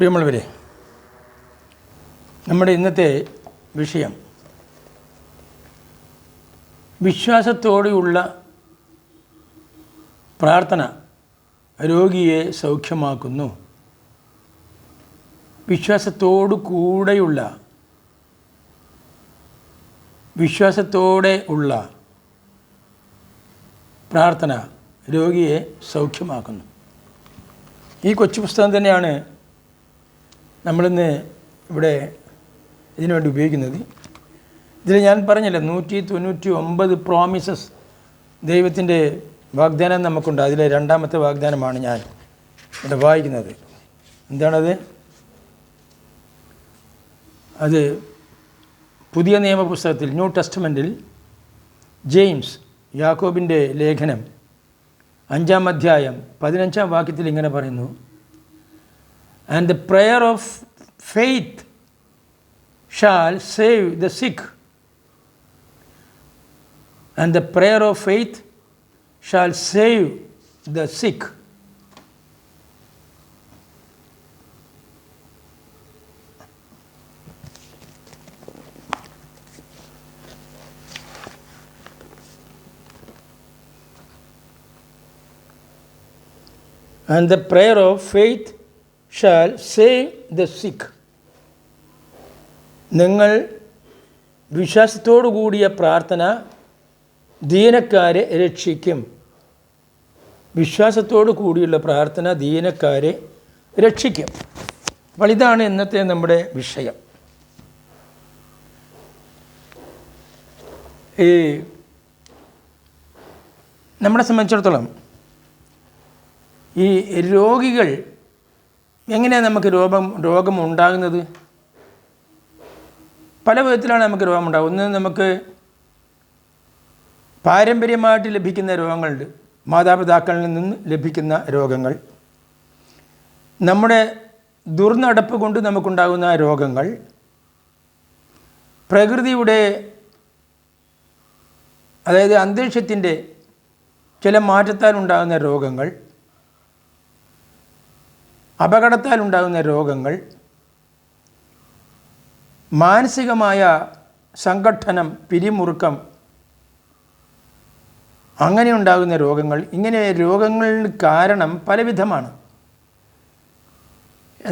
പ്രിയമുള്ളവരെ നമ്മുടെ ഇന്നത്തെ വിഷയം വിശ്വാസത്തോടെയുള്ള പ്രാർത്ഥന രോഗിയെ സൗഖ്യമാക്കുന്നു. വിശ്വാസത്തോടു കൂടെയുള്ള വിശ്വാസത്തോടെ ഉള്ള പ്രാർത്ഥന രോഗിയെ സൗഖ്യമാക്കുന്നു. ഈ കൊച്ചു പുസ്തകം തന്നെയാണ് നമ്മളിന്ന് ഇവിടെ ഇതിനു വേണ്ടി ഉപയോഗിക്കുന്നത്. ഇതിൽ ഞാൻ പറഞ്ഞില്ല നൂറ്റി തൊണ്ണൂറ്റി ഒമ്പത് പ്രോമിസസ് ദൈവത്തിന്റെ വാഗ്ദാനം നമുക്കുണ്ട്. അതിലെ രണ്ടാമത്തെ വാഗ്ദാനമാണ് ഞാൻ ഇവിടെ വായിക്കുന്നത്. എന്താണത്? അത് പുതിയ നിയമപുസ്തകത്തിൽ ന്യൂ ടെസ്റ്റ്മെന്റിൽ ജെയിംസ് യാക്കോബിന്റെ ലേഖനം അഞ്ചാം അധ്യായം പതിനഞ്ചാം വാക്യത്തിൽ ഇങ്ങനെ പറയുന്നു and the prayer of faith shall save the sick. And the prayer of faith shall save the sick. And the prayer of faith shall save the sick നിങ്ങൾ വിശ്വാസത്തോടു കൂടിയ പ്രാർത്ഥന ദീനക്കാരെ രക്ഷിക്കും. വിശ്വാസത്തോടു കൂടിയുള്ള പ്രാർത്ഥന ദീനക്കാരെ രക്ഷിക്കും. അപ്പോൾ ഇതാണ് ഇന്നത്തെ നമ്മുടെ വിഷയം. ഈ നമ്മളെ സംബന്ധിച്ചിടത്തോളം ഈ രോഗികൾ എങ്ങനെയാണ് നമുക്ക് രോഗം രോഗം ഉണ്ടാകുന്നത്? പല വിധത്തിലാണ് നമുക്ക് രോഗം ഉണ്ടാകുന്നത്. ഒന്ന് നമുക്ക് പാരമ്പര്യമായിട്ട് ലഭിക്കുന്ന രോഗങ്ങളുണ്ട്. മാതാപിതാക്കളിൽ നിന്ന് ലഭിക്കുന്ന രോഗങ്ങൾ. നമ്മുടെ ദുർനടപ്പ് കൊണ്ട് നമുക്കുണ്ടാകുന്ന രോഗങ്ങൾ. പ്രകൃതിയുടെ അതായത് അന്തരീക്ഷത്തിന്റെ ചില മാറ്റത്താൽ ഉണ്ടാകുന്ന രോഗങ്ങൾ. അപകടത്താൽ ഉണ്ടാകുന്ന രോഗങ്ങൾ മാനസികമായ സംഘട്ടനം പിരിമുറുക്കം അങ്ങനെ ഉണ്ടാകുന്ന രോഗങ്ങൾ ഇങ്ങനെ രോഗങ്ങളിന് കാരണം പലവിധമാണ്.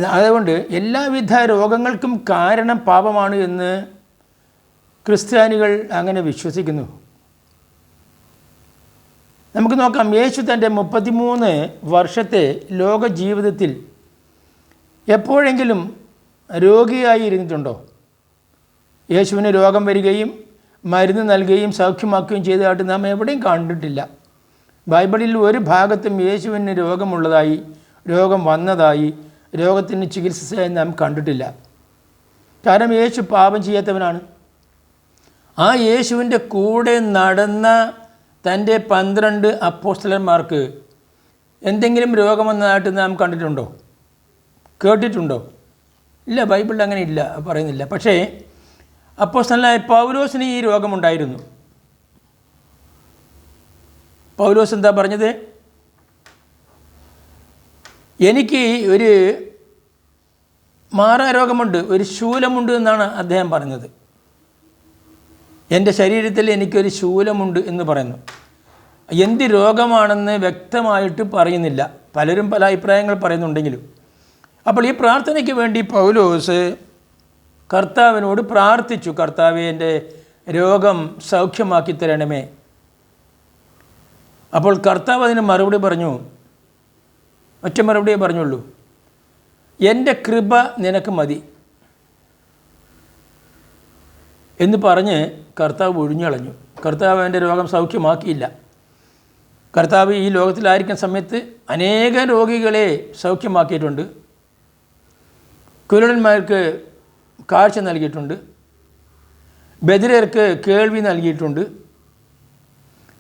അതുകൊണ്ട് എല്ലാവിധ രോഗങ്ങൾക്കും കാരണം പാപമാണ് എന്ന് ക്രിസ്ത്യാനികൾ അങ്ങനെ വിശ്വസിക്കുന്നു. നമുക്ക് നോക്കാം. യേശു തന്റെ മുപ്പത്തിമൂന്ന് വർഷത്തെ ലോക ജീവിതത്തിൽ എപ്പോഴെങ്കിലും രോഗിയായി ഇരുന്നിട്ടുണ്ടോ? യേശുവിന് രോഗം വരികയും മരുന്ന് നൽകുകയും സൗഖ്യമാക്കുകയും ചെയ്തതായിട്ട് നാം എവിടെയും കണ്ടിട്ടില്ല. ബൈബിളിൽ ഒരു ഭാഗത്തും യേശുവിന് രോഗമുള്ളതായി രോഗം വന്നതായി രോഗത്തിന് ചികിത്സയായി നാം കണ്ടിട്ടില്ല. കാരണം യേശു പാപം ചെയ്യാത്തവനാണ്. ആ യേശുവിന്റെ കൂടെ നടന്ന തന്റെ പന്ത്രണ്ട് അപ്പോസ്റ്റലന്മാർക്ക് എന്തെങ്കിലും രോഗം വന്നതായിട്ട് നാം കണ്ടിട്ടുണ്ടോ? കേട്ടിട്ടുണ്ടോ? ഇല്ല ബൈബിളിൽ അങ്ങനെ ഇല്ല പറയുന്നില്ല. പക്ഷേ അപ്പോസ്റ്റലായ പൗലോസിന് ഈ രോഗമുണ്ടായിരുന്നു. പൗലോസ് എന്താ പറഞ്ഞത്? എനിക്ക് ഒരു മാറാരോഗമുണ്ട് ഒരു ശൂലമുണ്ട് എന്നാണ് അദ്ദേഹം പറഞ്ഞത്. എന്റെ ശരീരത്തിൽ എനിക്കൊരു ശൂലമുണ്ട് എന്ന് പറയുന്നു. എന്ത് രോഗമാണെന്ന് വ്യക്തമായിട്ട് പറയുന്നില്ല. പലരും പല അഭിപ്രായങ്ങൾ പറയുന്നുണ്ടെങ്കിലും. അപ്പോൾ ഈ പ്രാർത്ഥനയ്ക്ക് വേണ്ടി പൗലോസ് കർത്താവിനോട് പ്രാർത്ഥിച്ചു കർത്താവെ എന്റെ രോഗം സൗഖ്യമാക്കി തരണമേ. അപ്പോൾ കർത്താവ് അതിന് മറുപടി പറഞ്ഞു ഒറ്റ മറുപടിയേ പറഞ്ഞുള്ളൂ എന്റെ കൃപ നിനക്ക് മതി എന്ന് പറഞ്ഞ് കർത്താവ് ഒഴിഞ്ഞളഞ്ഞു. കർത്താവ് എന്റെ രോഗം സൗഖ്യമാക്കിയില്ല. കർത്താവ് ഈ ലോകത്തിലായിരിക്കുന്ന സമയത്ത് അനേകം രോഗികളെ സൗഖ്യമാക്കിയിട്ടുണ്ട്. കുരുടന്മാർക്ക് കാഴ്ച നൽകിയിട്ടുണ്ട്. ബദിരർക്ക് കേൾവി നൽകിയിട്ടുണ്ട്.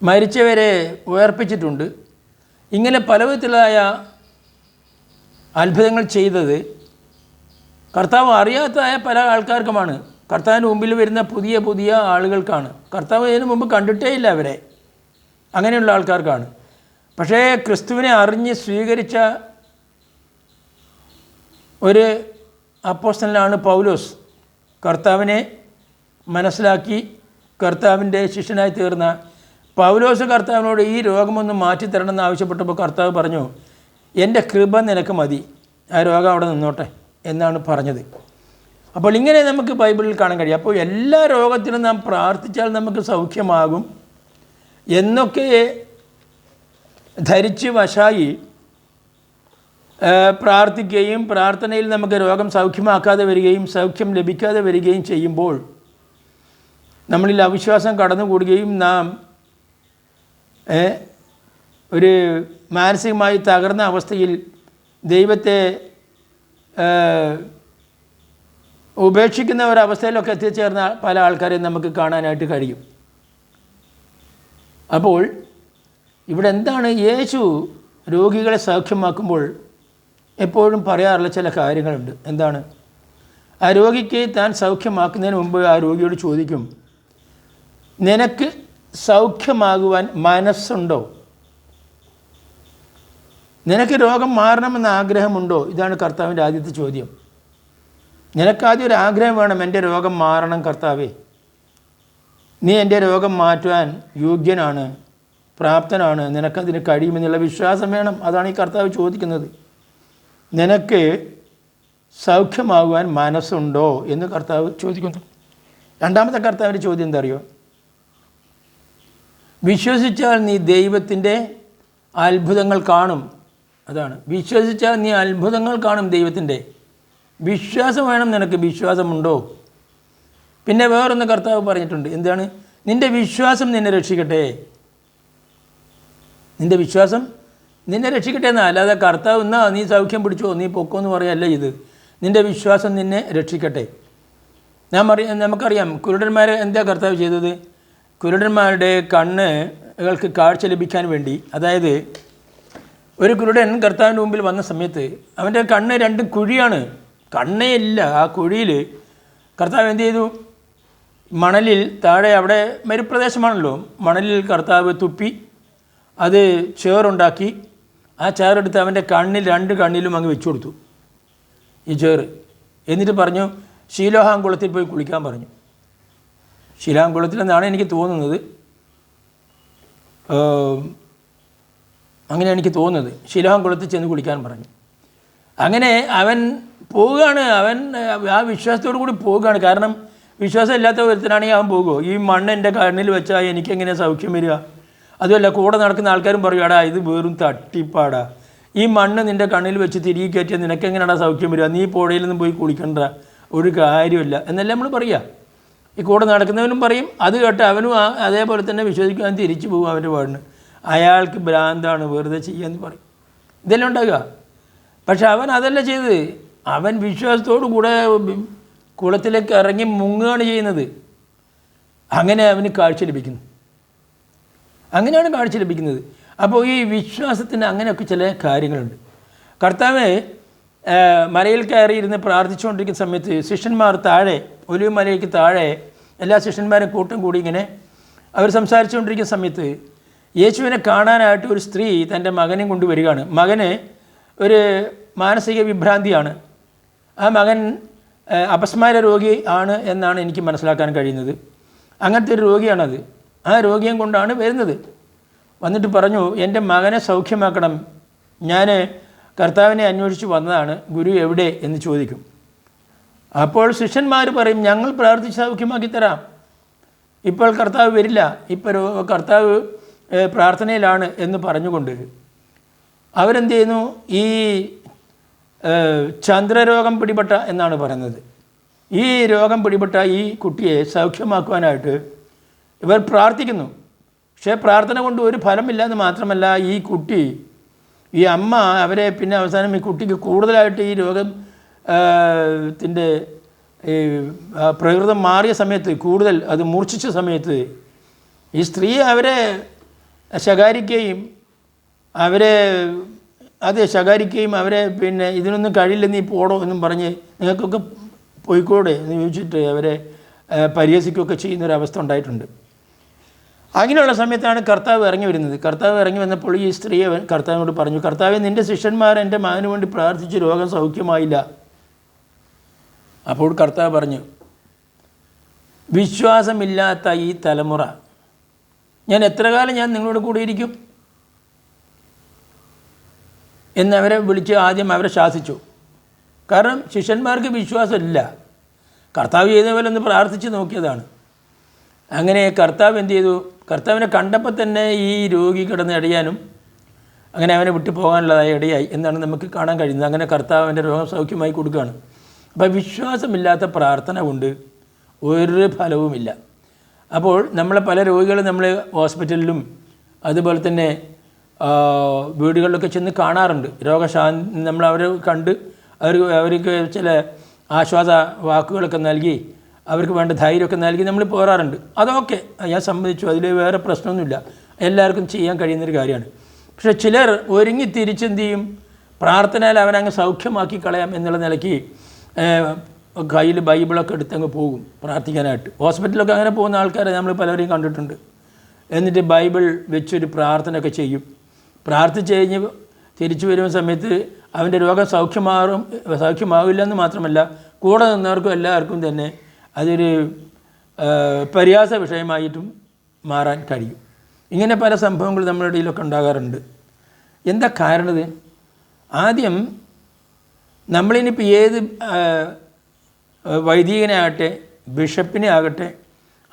മരിച്ചവരെ ഉയർപ്പിച്ചിട്ടുണ്ട്. ഇങ്ങനെ പല വിധത്തിലായ അത്ഭുതങ്ങൾ ചെയ്തത് കർത്താവ് അറിയാത്തതായ പല ആൾക്കാർക്കുമാണ്. കർത്താവിന് മുമ്പിൽ വരുന്ന പുതിയ പുതിയ ആളുകൾക്കാണ്. കർത്താവ് ഇതിനു മുമ്പ് കണ്ടിട്ടേ ഇല്ല അവരെ. അങ്ങനെയുള്ള ആൾക്കാർക്കാണ്. പക്ഷേ ക്രിസ്തുവിനെ അറിഞ്ഞ് സ്വീകരിച്ച ഒരു അപ്പോസ്റ്റലാണ് പൗലോസ്. കർത്താവിനെ മനസ്സിലാക്കി കർത്താവിന്റെ ശിഷ്യനായി തീർന്ന പൗലോസ് കർത്താവിനോട് ഈ രോഗമൊന്ന് മാറ്റിത്തരണമെന്ന് ആവശ്യപ്പെട്ടപ്പോൾ കർത്താവ് പറഞ്ഞു എന്റെ കൃപ നിനക്ക് മതി. ആ രോഗം അവിടെ നിന്നോട്ടെ എന്നാണ് പറഞ്ഞത്. അപ്പോൾ ഇങ്ങനെ നമുക്ക് ബൈബിളിൽ കാണാൻ കഴിയും. അപ്പോൾ എല്ലാ രോഗത്തിനും നാം പ്രാർത്ഥിച്ചാൽ നമുക്ക് സൗഖ്യമാകും. എന്നൊക്കെ ധരിച്ച് വശായി പ്രാർത്ഥിക്കുകയും പ്രാർത്ഥനയിൽ നമുക്ക് രോഗം സൗഖ്യമാക്കാതെ വരികയും സൗഖ്യം ലഭിക്കാതെ വരികയും ചെയ്യുമ്പോൾ നമ്മളിൽ അവിശ്വാസം കടന്നുകൂടുകയും നാം ഒരു മാനസികമായി തകർന്ന അവസ്ഥയിൽ ദൈവത്തെ ഉപേക്ഷിക്കുന്ന ഒരവസ്ഥയിലൊക്കെ എത്തിച്ചേർന്ന പല ആൾക്കാരെയും നമുക്ക് കാണാനായിട്ട് കഴിയും. അപ്പോൾ ഇവിടെ എന്താണ് യേശു രോഗികളെ സൗഖ്യമാക്കുമ്പോൾ എപ്പോഴും പറയാറുള്ള ചില കാര്യങ്ങളുണ്ട്. എന്താണ്? ആ രോഗിക്ക് താൻ സൗഖ്യമാക്കുന്നതിന് മുമ്പ് ആ രോഗിയോട് ചോദിക്കും നിനക്ക് സൗഖ്യമാകുവാൻ മനസ്സുണ്ടോ? നിനക്ക് രോഗം മാറണമെന്ന് ആഗ്രഹമുണ്ടോ? ഇതാണ് കർത്താവിന്റെ ആദ്യത്തെ ചോദ്യം. നിനക്കാദ്യം ഒരു ആഗ്രഹം വേണം എന്റെ രോഗം മാറണം കർത്താവേ. നീ എന്റെ രോഗം മാറ്റുവാൻ യോഗ്യനാണ് പ്രാപ്തനാണ്. നിനക്കതിന് കഴിയുമെന്നുള്ള വിശ്വാസം വേണം. അതാണ് ഈ കർത്താവ് ചോദിക്കുന്നത്. നിനക്ക് സൗഖ്യമാകുവാൻ മനസ്സുണ്ടോ എന്ന് കർത്താവ് ചോദിക്കുന്നു. രണ്ടാമത്തെ കർത്താവിന്റെ ചോദ്യം എന്താ അറിയോ? വിശ്വസിച്ചാൽ നീ ദൈവത്തിന്റെ അത്ഭുതങ്ങൾ കാണും. അതാണ്. വിശ്വസിച്ചാൽ നീ അത്ഭുതങ്ങൾ കാണും ദൈവത്തിന്റെ. വിശ്വാസം വേണം നിനക്ക് വിശ്വാസമുണ്ടോ? പിന്നെ വേറൊന്ന് കർത്താവ് പറഞ്ഞിട്ടുണ്ട്. എന്താണ്? നിന്റെ വിശ്വാസം നിന്നെ രക്ഷിക്കട്ടെ. നിന്റെ വിശ്വാസം നിന്നെ രക്ഷിക്കട്ടെ എന്നാ. അല്ലാതെ കർത്താവ് എന്നാ നീ സൗഖ്യം പിടിച്ചോ നീ പൊക്കോ എന്ന് പറയല്ല ഇത്. നിന്റെ വിശ്വാസം നിന്നെ രക്ഷിക്കട്ടെ. ഞാൻ അറിയാം നമുക്കറിയാം കുരുടന്മാരെ എന്താ കർത്താവ് ചെയ്തത്? കുരുടന്മാരുടെ കണ്ണുകൾക്ക് കാഴ്ച ലഭിക്കാൻ വേണ്ടി. അതായത് ഒരു കുരുടൻ കർത്താവിന്റെ മുമ്പിൽ വന്ന സമയത്ത് അവന്റെ കണ്ണ് രണ്ട് കുഴിയാണ്. കണ്ണേ ഇല്ല. ആ കുഴിയിൽ കർത്താവ് എന്ത് ചെയ്തു? മണലിൽ താഴെ അവിടെ മരുപ്രദേശമാണല്ലോ. മണലിൽ കർത്താവ് തുപ്പി അത് ചേറുണ്ടാക്കി ആ ചെയറെടുത്ത് അവന്റെ കണ്ണിൽ രണ്ട് കണ്ണിലും അങ്ങ് വെച്ചു കൊടുത്തു. ഈ ചേറ് എന്നിട്ട് പറഞ്ഞു ശീലോഹാങ്കുളത്തിൽ പോയി കുളിക്കാൻ പറഞ്ഞു. ശീലാങ്കുളത്തിലെന്നാണ് എനിക്ക് തോന്നുന്നത്. അങ്ങനെ എനിക്ക് തോന്നുന്നത്. ശീലോഹാങ്കുളത്തിൽ ചെന്ന് കുളിക്കാൻ പറഞ്ഞു. അങ്ങനെ അവൻ പോവുകയാണ്. അവൻ ആ വിശ്വാസത്തോടു കൂടി പോവുകയാണ്. കാരണം വിശ്വാസം ഇല്ലാത്ത ഒരുത്തനാണെങ്കിൽ അവൻ പോകുമോ ഈ മണ്ണ് എന്റെ കണ്ണിൽ വെച്ചാൽ എനിക്കെങ്ങനെ സൗഖ്യം വരിക? അതുമല്ല കൂടെ നടക്കുന്ന ആൾക്കാരും പറയും എടാ ഇത് വെറും തട്ടിപ്പാടാ. ഈ മണ്ണ് നിന്റെ കണ്ണിൽ വെച്ച് തിരികെ കയറ്റിയാൽ നിനക്കെങ്ങനെയാണ് സൗഖ്യം വരിക? നീ പുഴയിൽ നിന്ന് പോയി കുളിക്കണ്ട. ഒരു കാര്യമില്ല. എന്നല്ലേ നമ്മൾ പറയുക. ഈ കൂടെ നടക്കുന്നവനും പറയും അത് കേട്ട് അവനും അതേപോലെ തന്നെ വിശ്വസിക്കാൻ തിരിച്ചു പോകും അവന്റെ പാടിന്. അയാൾക്ക് ഭ്രാന്താണ് വെറുതെ ചെയ്യാന്ന് പറയും. ഇതെല്ലാം ഉണ്ടാകുക. പക്ഷെ അവൻ അതല്ല ചെയ്തത്. അവൻ വിശ്വാസത്തോടു കൂടെ കുളത്തിലേക്ക് ഇറങ്ങി മുങ്ങുകയാണ് ചെയ്യുന്നത്. അങ്ങനെ അവന് കാഴ്ച ലഭിക്കുന്നു. അങ്ങനെയാണ് കാഴ്ച ലഭിക്കുന്നത്. അപ്പോൾ ഈ വിശ്വാസത്തിന് അങ്ങനെയൊക്കെ ചില കാര്യങ്ങളുണ്ട്. കർത്താവ് മലയിൽ കയറി ഇരുന്ന് പ്രാർത്ഥിച്ചുകൊണ്ടിരിക്കുന്ന സമയത്ത് ശിഷ്യന്മാർ താഴെ ഒലിവ് മലയ്ക്ക് താഴെ എല്ലാ ശിഷ്യന്മാരും കൂട്ടം കൂടി ഇങ്ങനെ അവർ സംസാരിച്ചുകൊണ്ടിരിക്കുന്ന സമയത്ത് യേശുവിനെ കാണാനായിട്ട് ഒരു സ്ത്രീ തന്റെ മകനെ കൊണ്ടുവരികയാണ്. മകന് ഒരു മാനസിക വിഭ്രാന്തിയാണ്. ആ മകൻ അപസ്മാര രോഗി ആണ് എന്നാണ് എനിക്ക് മനസ്സിലാക്കാൻ കഴിയുന്നത്. അങ്ങനത്തെ ഒരു രോഗിയാണത്. ആ രോഗിയും കൊണ്ടാണ് വരുന്നത്. വന്നിട്ട് പറഞ്ഞു എന്റെ മകനെ സൗഖ്യമാക്കണം. ഞാൻ കർത്താവിനെ അന്വേഷിച്ച് വന്നതാണ്. ഗുരു എവിടെ? എന്ന് ചോദിക്കും. അപ്പോൾ ശിഷ്യന്മാർ പറയും ഞങ്ങൾ പ്രാർത്ഥിച്ച് സൗഖ്യമാക്കി തരാം. ഇപ്പോൾ കർത്താവ് വരില്ല. ഇപ്പോൾ കർത്താവ് പ്രാർത്ഥനയിലാണ് എന്ന് പറഞ്ഞുകൊണ്ട് അവരെന്ത് ചെയ്യുന്നു? ഈ ചന്ദ്രരോഗം പിടിപെട്ട എന്നാണ് പറയുന്നത്. ഈ രോഗം പിടിപെട്ട ഈ കുട്ടിയെ സൗഖ്യമാക്കുവാനായിട്ട് ഇവർ പ്രാർത്ഥിക്കുന്നു. പക്ഷേ പ്രാർത്ഥന കൊണ്ട് ഒരു ഫലമില്ല എന്ന് മാത്രമല്ല ഈ കുട്ടി ഈ അമ്മ അവരെ പിന്നെ അവസാനം ഈ കുട്ടിക്ക് കൂടുതലായിട്ട് ഈ രോഗം ത്തിന്റെ ഈ പ്രകൃതം മാറിയ സമയത്ത് കൂടുതൽ അത് മൂർച്ഛിച്ച സമയത്ത് ഈ സ്ത്രീ അവരെ ശകാരിക്കുകയും അവരെ അതെ ശകാരിക്കുകയും അവരെ പിന്നെ ഇതിനൊന്നും കഴിയില്ല നീ പോടോ എന്നും പറഞ്ഞ് നിങ്ങൾക്കൊക്കെ പോയിക്കോടെ എന്ന് ചോദിച്ചിട്ട് അവരെ പരിഹസിക്കുകയൊക്കെ ചെയ്യുന്നൊരവസ്ഥ ഉണ്ടായിട്ടുണ്ട്. അങ്ങനെയുള്ള സമയത്താണ് കർത്താവ് ഇറങ്ങി വരുന്നത്. കർത്താവ് ഇറങ്ങി വന്നപ്പോൾ ഈ സ്ത്രീ അവൻ കർത്താവിനോട് പറഞ്ഞു കർത്താവെ നിന്റെ ശിഷ്യന്മാർ എന്റെ മകന് വേണ്ടി പ്രാർത്ഥിച്ച് രോഗം സൗഖ്യമായില്ല. അപ്പോൾ കർത്താവ് പറഞ്ഞു വിശ്വാസമില്ലാത്ത ഈ തലമുറ ഞാൻ എത്ര കാലം ഞാൻ നിങ്ങളോട് കൂടിയിരിക്കും? എന്നവരെ വിളിച്ച് ആദ്യം അവരെ ശാസിച്ചു. കാരണം ശിഷ്യന്മാർക്ക് വിശ്വാസമില്ല. കർത്താവ് ചെയ്ത പോലെ ഒന്ന് പ്രാർത്ഥിച്ച് നോക്കിയതാണ്. അങ്ങനെ കർത്താവ് എന്ത് ചെയ്തു? കർത്താവിനെ കണ്ടപ്പോൾ തന്നെ ഈ രോഗി കിടന്ന് ഇടയാനും അങ്ങനെ അവനെ വിട്ടു പോകാനുള്ളതായി ഇടയായി എന്നാണ് നമുക്ക് കാണാൻ കഴിയുന്നത്. അങ്ങനെ കർത്താവ് അവന്റെ രോഗം സൗഖ്യമായി കൊടുക്കുകയാണ്. അപ്പോൾ വിശ്വാസമില്ലാത്ത പ്രാർത്ഥന കൊണ്ട് ഒരു ഫലവുമില്ല. അപ്പോൾ നമ്മളെ പല രോഗികളും നമ്മൾ ഹോസ്പിറ്റലിലും അതുപോലെ തന്നെ വീടുകളിലൊക്കെ ചെന്ന് കാണാറുണ്ട്. രോഗശാന്തി നമ്മൾ അവരെ കണ്ട് അവർ അവർക്ക് ചില ആശ്വാസ വാക്കുകളൊക്കെ നൽകി അവർക്ക് വേണ്ട ധൈര്യമൊക്കെ നൽകി നമ്മൾ പോരാറുണ്ട്. അതൊക്കെ ഞാൻ സമ്മതിച്ചു അതിൽ വേറെ പ്രശ്നമൊന്നുമില്ല. എല്ലാവർക്കും ചെയ്യാൻ കഴിയുന്നൊരു കാര്യമാണ്. പക്ഷേ ചിലർ ഒരുങ്ങി തിരിച്ചെന്ത് ചെയ്യും? പ്രാർത്ഥനയിൽ അവനങ്ങ് സൗഖ്യമാക്കി കളയാം എന്നുള്ള നിലയ്ക്ക് കയ്യിൽ ബൈബിളൊക്കെ എടുത്തങ്ങ് പോകും പ്രാർത്ഥിക്കാനായിട്ട്. ഹോസ്പിറ്റലൊക്കെ അങ്ങനെ പോകുന്ന ആൾക്കാരെ നമ്മൾ പലരെയും കണ്ടിട്ടുണ്ട്. എന്നിട്ട് ബൈബിൾ വെച്ചൊരു പ്രാർത്ഥനയൊക്കെ ചെയ്യും. പ്രാർത്ഥിച്ച് കഴിഞ്ഞ് തിരിച്ചു വരുന്ന സമയത്ത് അവന്റെ രോഗം സൗഖ്യമാറും സൗഖ്യമാവില്ല എന്ന് മാത്രമല്ല കൂടെ നിന്നവർക്കും എല്ലാവർക്കും തന്നെ അതൊരു പരിഹാസ വിഷയമായിട്ടും മാറാൻ കഴിയും. ഇങ്ങനെ പല സംഭവങ്ങൾ നമ്മുടെ ഇടയിലൊക്കെ ഉണ്ടാകാറുണ്ട്. എന്താ കാരണത്? ആദ്യം നമ്മളിനിപ്പോൾ ഏത് വൈദികനെ ആകട്ടെ ബിഷപ്പിനെ ആകട്ടെ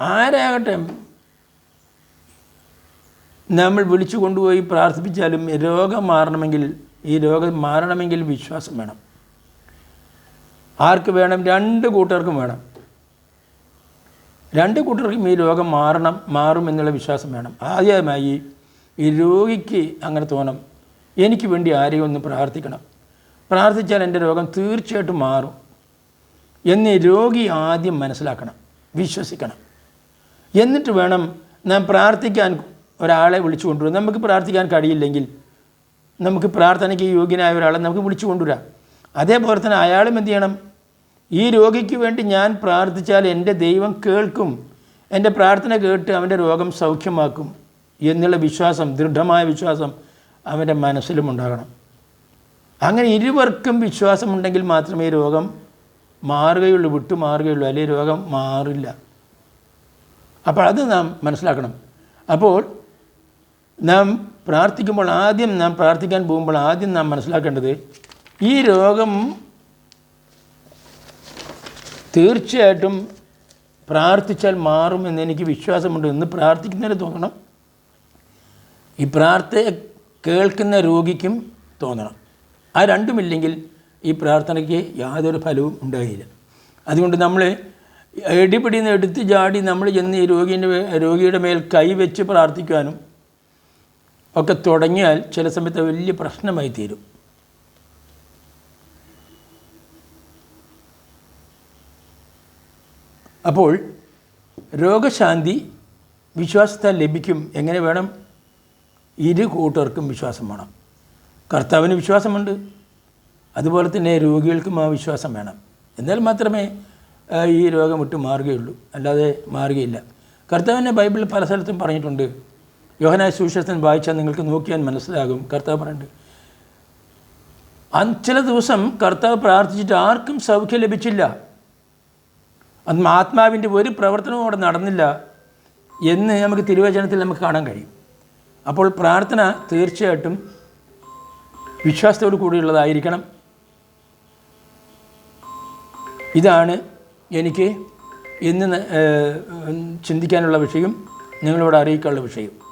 ആരാകട്ടെ നമ്മൾ വിളിച്ചു കൊണ്ടുപോയി പ്രാർത്ഥിപ്പിച്ചാലും രോഗം മാറണമെങ്കിൽ ഈ രോഗം മാറണമെങ്കിൽ വിശ്വാസം വേണം. ആർക്ക് വേണം? രണ്ട് കൂട്ടർക്കും വേണം. രണ്ട് കൂട്ടർക്കും ഈ രോഗം മാറണം മാറും എന്നുള്ള വിശ്വാസം വേണം. ആദ്യമായി ഈ രോഗിക്ക് അങ്ങനെ തോന്നണം എനിക്ക് വേണ്ടി ആരെയും ഒന്ന് പ്രാർത്ഥിക്കണം. പ്രാർത്ഥിച്ചാൽ എന്റെ രോഗം തീർച്ചയായിട്ടും മാറും എന്ന് രോഗി ആദ്യം മനസ്സിലാക്കണം വിശ്വസിക്കണം. എന്നിട്ട് വേണം നാം പ്രാർത്ഥിക്കാൻ ഒരാളെ വിളിച്ചു കൊണ്ടുവരാം നമുക്ക് പ്രാർത്ഥിക്കാൻ കഴിയില്ലെങ്കിൽ നമുക്ക് പ്രാർത്ഥനയ്ക്ക് യോഗ്യനായ ഒരാളെ നമുക്ക് വിളിച്ചു കൊണ്ടുവരാം. അതേപോലെ തന്നെ അയാളും എന്ത് ചെയ്യണം? ഈ രോഗിക്ക് വേണ്ടി ഞാൻ പ്രാർത്ഥിച്ചാൽ എന്റെ ദൈവം കേൾക്കും. എന്റെ പ്രാർത്ഥന കേട്ട് അവന്റെ രോഗം സൗഖ്യമാക്കും എന്നുള്ള വിശ്വാസം ദൃഢമായ വിശ്വാസം അവന്റെ മനസ്സിലും ഉണ്ടാകണം. അങ്ങനെ ഇരുവർക്കും വിശ്വാസമുണ്ടെങ്കിൽ മാത്രമേ രോഗം മാറുകയുള്ളൂ വിട്ടു മാറുകയുള്ളൂ അല്ലെങ്കിൽ രോഗം മാറില്ല. അപ്പോൾ അത് നാം മനസ്സിലാക്കണം. അപ്പോൾ നാം പ്രാർത്ഥിക്കുമ്പോൾ ആദ്യം നാം പ്രാർത്ഥിക്കാൻ പോകുമ്പോൾ ആദ്യം നാം മനസ്സിലാക്കേണ്ടത് ഈ രോഗം തീർച്ചയായിട്ടും പ്രാർത്ഥിച്ചാൽ മാറും എന്ന് എനിക്ക് വിശ്വാസമുണ്ട്. ഇന്ന് പ്രാർത്ഥിക്കുന്നതിന് തോന്നണം. ഈ പ്രാർത്ഥന കേൾക്കുന്ന രോഗിക്കും തോന്നണം. ആ രണ്ടുമില്ലെങ്കിൽ ഈ പ്രാർത്ഥനയ്ക്ക് യാതൊരു ഫലവും ഉണ്ടാകില്ല അതുകൊണ്ട് നമ്മൾ എടിപിടി നിന്ന് എടുത്ത് ചാടി നമ്മൾ ചെന്ന് ഈ രോഗീന്റെ രോഗിയുടെ മേൽ കൈവച്ച് പ്രാർത്ഥിക്കാനും ഒക്കെ തുടങ്ങിയാൽ ചില സമയത്ത് വലിയ പ്രശ്നമായി തീരും. അപ്പോൾ രോഗശാന്തി വിശ്വാസത്താൽ ലഭിക്കും. എങ്ങനെ വേണം? ഇരു കൂട്ടർക്കും വിശ്വാസം വേണം. കർത്താവിന് വിശ്വാസമുണ്ട്. അതുപോലെ തന്നെ രോഗികൾക്കും ആ വിശ്വാസം വേണം. എന്നാൽ മാത്രമേ ഈ രോഗം വിട്ട് മാറുകയുള്ളൂ. അല്ലാതെ മാറുകയില്ല. കർത്താവിനെ ബൈബിളിൽ പല സ്ഥലത്തും പറഞ്ഞിട്ടുണ്ട്. യോഹനായ സുവിശേഷൻ വായിച്ചാൽ നിങ്ങൾക്ക് നോക്കിയാൽ മനസ്സിലാകും. കർത്താവ് അന്ന് ചില ദിവസം കർത്താവ് പ്രാർത്ഥിച്ചിട്ട് ആർക്കും സൗഖ്യം ലഭിച്ചില്ല. ആത്മാവിന്റെ ഒരു പ്രവർത്തനവും അവിടെ നടന്നില്ല എന്ന് നമുക്ക് തിരുവചനത്തിൽ നമുക്ക് കാണാൻ കഴിയും. അപ്പോൾ പ്രാർത്ഥന തീർച്ചയായിട്ടും വിശ്വാസത്തോടു കൂടിയുള്ളതായിരിക്കണം. ഇതാണ് എനിക്ക് ഇന്ന് ചിന്തിക്കാനുള്ള വിഷയം നിങ്ങളോട് അറിയിക്കാനുള്ള വിഷയം.